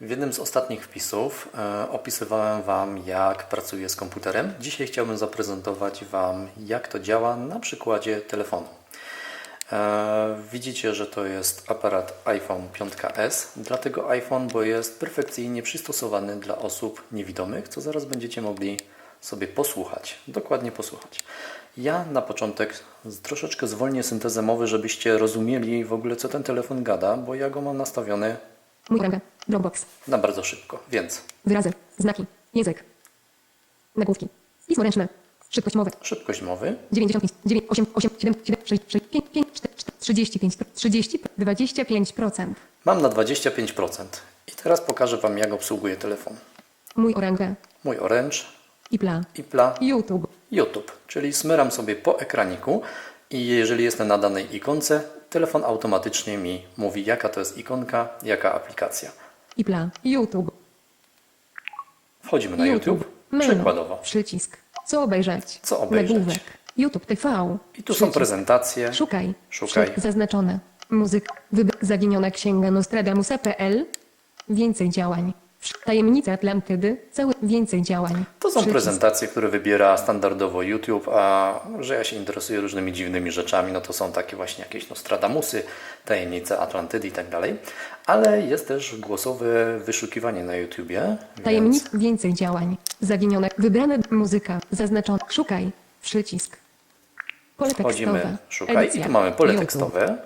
W jednym z ostatnich wpisów e, opisywałem Wam, jak pracuję z komputerem. Dzisiaj chciałbym zaprezentować Wam, jak to działa na przykładzie telefonu. E, widzicie, że to jest aparat iPhone 5S. Dlatego iPhone, bo jest perfekcyjnie przystosowany dla osób niewidomych, co zaraz będziecie mogli sobie posłuchać, dokładnie posłuchać. Ja na początek troszeczkę zwolnię syntezę mowy, żebyście rozumieli w ogóle, co ten telefon gada, bo ja go mam nastawiony Mój ręka. Dropbox. na bardzo szybko, więc Wyrazy. Znaki. Język. Nagłówki. Pismo ręczne. Szybkość mowy. szybkość mowy 95, 9, 8, 8, 7, 7, 6, 6, 5, 5, 4, 4, 35, 30, 25%. mam na 25%. I teraz pokażę Wam, jak obsługuję telefon. Mój oręgę. Mój Orange, Ipla. Ipla, YouTube. YouTube, czyli smyram sobie po ekraniku i jeżeli jestem na danej ikonce, telefon automatycznie mi mówi, jaka to jest ikonka, jaka aplikacja. Ipla. YouTube. Wchodzimy na YouTube, Menu. przykładowo. Przycisk. Co obejrzeć? Co obejrzeć? Nagłówek. YouTube TV. I tu są Przycisk. prezentacje. Szukaj. Szukaj. Zaznaczone. Muzyk. Wyb zaginiona księga Nostradamusa.pl. Więcej działań. Tajemnice Atlantydy. Cały więcej działań. To są Przycisk. prezentacje, które wybiera standardowo YouTube, a że ja się interesuję różnymi dziwnymi rzeczami, no to są takie właśnie jakieś Nostradamusy, tajemnice Atlantydy i tak dalej. Ale jest też głosowe wyszukiwanie na YouTubie. Tajemnic. Więc Więcej działań. Zaginione. Wybrane. Muzyka. Zaznaczone. Szukaj. Przycisk. Pole tekstowe. wchodzimy, szukaj i Edycja. tu mamy pole YouTube. tekstowe.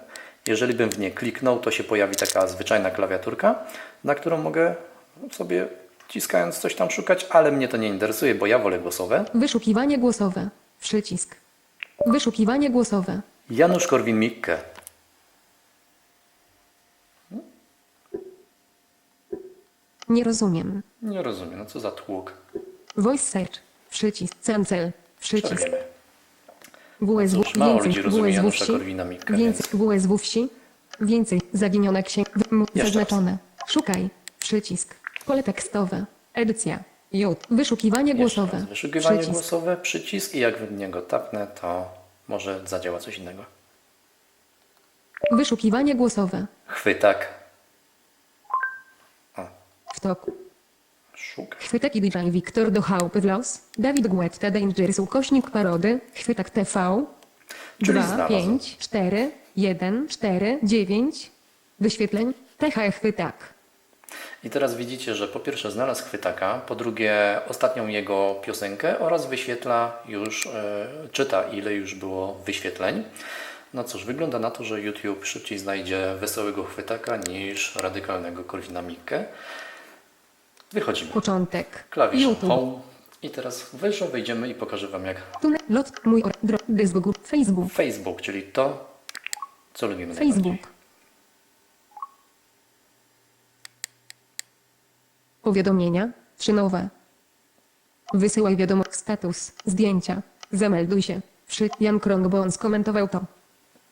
Jeżeli bym w nie kliknął, to się pojawi taka zwyczajna klawiaturka, na którą mogę sobie wciskając coś tam szukać, ale mnie to nie interesuje, bo ja wolę głosowe. Wyszukiwanie głosowe. Przycisk. Wyszukiwanie głosowe. Janusz Korwin-Mikke. Nie rozumiem. Nie rozumiem, no co za tłuk. Voice search. Przycisk. Cancel. Przycisk. Przerwiemy. WSW. Cóż, mało ludzi rozumie WSW Janusza wsi. Korwina-Mikke, Więcej. WSW wsi. Więcej. Zaginiona księga. Jeszcze Zaznaczone. Szukaj. Przycisk. Pole tekstowe. Edycja. YouTube. Wyszukiwanie głosowe. raz. Wyszukiwanie Przycisk. głosowe, przycisk i jak w niego tapnę, to może zadziała coś innego. Wyszukiwanie głosowe. Chwytak. O, W toku. szukaj. Chwytak i DJ Wiktor do chałupy w los. Dawid Guetta Dangerous ukośnik parody. Chwytak TV. Czyli 2, znalazł. 5, 4, 1, 4, 9. Wyświetleń. TH chwytak. I teraz widzicie, że po pierwsze znalazł chwytaka, po drugie ostatnią jego piosenkę oraz wyświetla już, e, czyta ile już było wyświetleń. No cóż, wygląda na to, że YouTube szybciej znajdzie wesołego chwytaka niż radykalnego Korwina Mikke. Wychodzimy. Początek. Klawisz YouTube. Home. I teraz wyżej wejdziemy i pokażę Wam jak. Lot. Mój. Facebook. Facebook, czyli to, co lubimy Facebook. Powiadomienia. Trzy nowe. Wysyłaj wiadomość. Status. Zdjęcia. Zamelduj się. Przy Jan Krongbon skomentował to.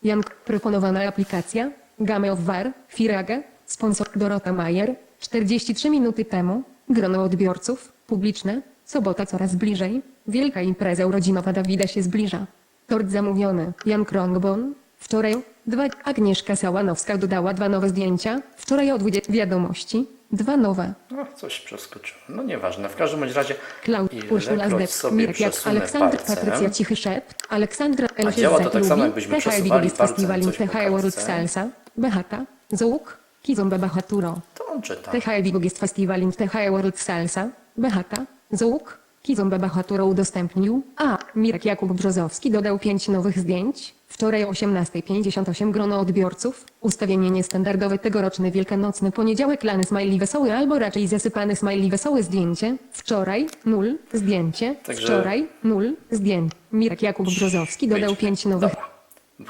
Jan proponowana aplikacja. Game of War. Firage. Sponsor Dorota Mayer. 43 minuty temu. Grono odbiorców. Publiczne. Sobota coraz bliżej. Wielka impreza urodzinowa Dawida się zbliża. Tort zamówiony. Jan Krongbon. Wczoraj. Dwa. Agnieszka Sałanowska dodała dwa nowe zdjęcia. Wczoraj o 20. Wiadomości. Dwa nowe. No, coś przeskoczyłem. No nieważne. W każdym bądź razie Klaud Urszula ilekroć Zdeb, sobie Mirek Jak, przesunę Aleksandra palcem, Patrycja Cichy Szept, Aleksandra A działa to LSZ tak samo, jakbyśmy przesuwali palcem coś po. Salsa, Behata, Zouk, Kizomba Bahaturo, to on czyta. THL Wigogist Festiwal THL Rut Salsa, Behata, Zouk, Kizomba Bahaturo udostępnił, a Mirek Jakub Brzozowski dodał pięć nowych zdjęć, wczoraj o 18.58 grono odbiorców, ustawienie niestandardowe tegoroczny wielkanocny poniedziałek. Lany smiley wesoły albo raczej zasypany smiley wesołe zdjęcie, wczoraj, nul, zdjęcie, Także- wczoraj, nul, zdjęć, Mirek Jakub Brzozowski dodał pięć nowych Dobra.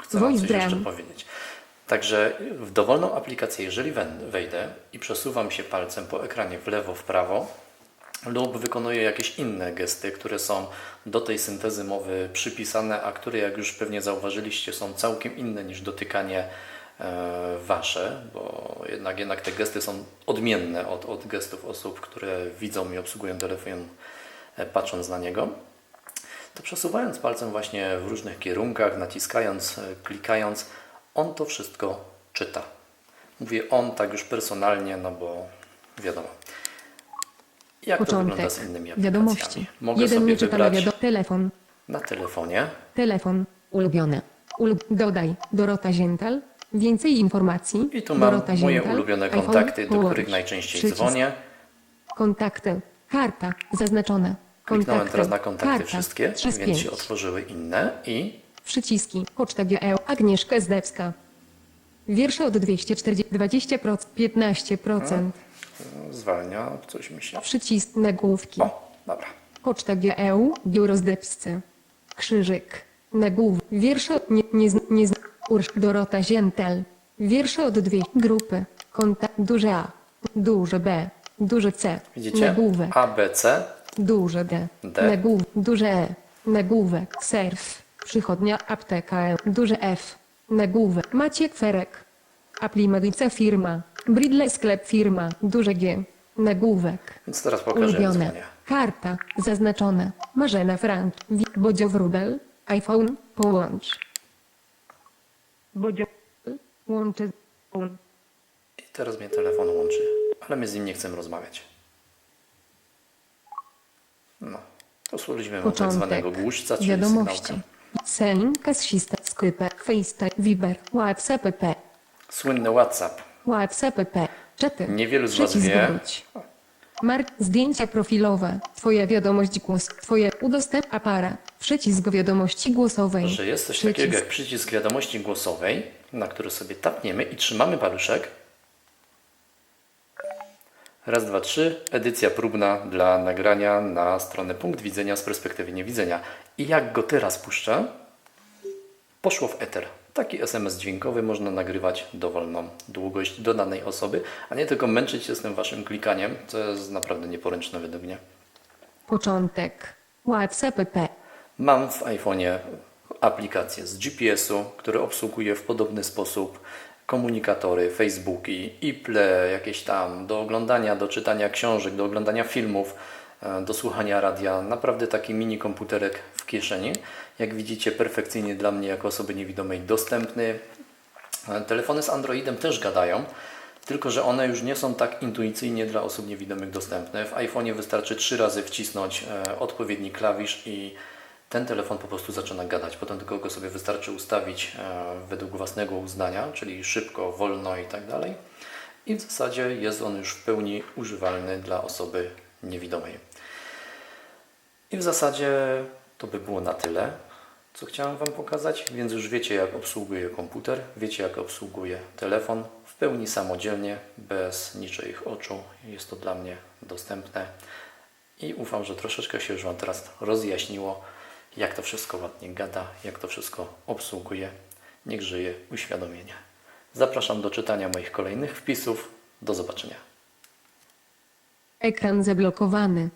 Chcę wam Voice coś jeszcze powiedzieć. Także w dowolną aplikację, jeżeli wejdę i przesuwam się palcem po ekranie w lewo, w prawo lub wykonuję jakieś inne gesty, które są do tej syntezy mowy przypisane, a które jak już pewnie zauważyliście są całkiem inne niż dotykanie e, wasze, bo jednak, jednak te gesty są odmienne od, od gestów osób, które widzą i obsługują telefon e, patrząc na niego to przesuwając palcem właśnie w różnych kierunkach, naciskając, e, klikając, on to wszystko czyta. Mówię on tak już personalnie, no bo wiadomo. Jak Początek. z innymi? Wiadomości. Mogę Jeden sobie wybrać wiadomość. Telefon. na telefonie Telefon. Ulubione. Ulub... Dodaj. Dorota Ziental. Więcej informacji. i tu mam Dorota moje ulubione iPhone. kontakty, do Połącz. których najczęściej Przycisk. dzwonię. Kontakty. Karta. Zaznaczone. Kliknąłem Kontakty. teraz na kontakty Karta. wszystkie, 3 z więc się 5. otworzyły inne i Przyciski. Poczta GL. Agnieszka Zdebska. Wiersze od 240. 20%. 15%. Zwalnia coś mi się. Przycisk nagłówki. O, dobra. Poczta GEU, biuro Zdebscy. Krzyżyk. Nagłów. Wiersze nie, nie, nie, Ursz Dorota Zientel. Wiersze od dwie grupy. Kontakt duże A. Duże B. Duże C. Widzicie? Nagłówek. A, B, C. Duże D. D. Nagłów. Duże E. Nagłówek. Surf. Przychodnia apteka E. Duże F. Nagłówek. Maciek Ferek. Apli Medica firma. Bridle sklep firma. Duże G. Nagłówek. Więc teraz pokażę, Ulubione. dzwonię. Karta. Zaznaczone. Marzena Frank. Wi- Bodzio Wrubel. iPhone. Połącz. Bodzio. Łączę. z- I teraz mnie telefon łączy, ale my z nim nie chcemy rozmawiać. No, posłużyliśmy mu tak Początek. zwanego głuszca, czyli Wiadomości. sygnałka. Selin, Kasista, Skype, FaceTime, Viber, WhatsApp, P. Słynny WhatsApp. WhatsApp, P. Czaty. Niewielu z was Przycisk wie. wróć. Mark, zdjęcia profilowe. Twoja wiadomość głos. Twoje udostęp aparat. Przycisk wiadomości głosowej. że jest coś takiego jak przycisk wiadomości głosowej, na który sobie tapniemy i trzymamy paluszek. Raz, dwa, trzy. Edycja próbna dla nagrania na stronę punkt widzenia z perspektywy niewidzenia. I jak go teraz puszczę, poszło w eter. Taki SMS dźwiękowy można nagrywać dowolną długość do danej osoby, a nie tylko męczyć się z tym waszym klikaniem, co jest naprawdę nieporęczne według mnie. Początek. WhatsApp. Mam w iPhone'ie aplikację z GPS-u, który obsługuje w podobny sposób komunikatory, Facebooki, Iple, jakieś tam do oglądania, do czytania książek, do oglądania filmów, do słuchania radia. Naprawdę taki mini komputerek w kieszeni. Jak widzicie, perfekcyjnie dla mnie jako osoby niewidomej dostępny. E, Telefony z Androidem też gadają, tylko że one już nie są tak intuicyjnie dla osób niewidomych dostępne. W iPhone'ie wystarczy trzy razy wcisnąć e, odpowiedni klawisz i ten telefon po prostu zaczyna gadać. Potem tylko go sobie wystarczy ustawić e, według własnego uznania, czyli szybko, wolno i tak dalej. I w zasadzie jest on już w pełni używalny dla osoby niewidomej. I w zasadzie to by było na tyle, co chciałem Wam pokazać, więc już wiecie jak obsługuje komputer, wiecie jak obsługuje telefon w pełni samodzielnie, bez niczyich oczu. Jest to dla mnie dostępne i ufam, że troszeczkę się już Wam teraz rozjaśniło, jak to wszystko ładnie gada, jak to wszystko obsługuje. Niech żyje uświadomienie. Zapraszam do czytania moich kolejnych wpisów. Do zobaczenia. Ekran zablokowany.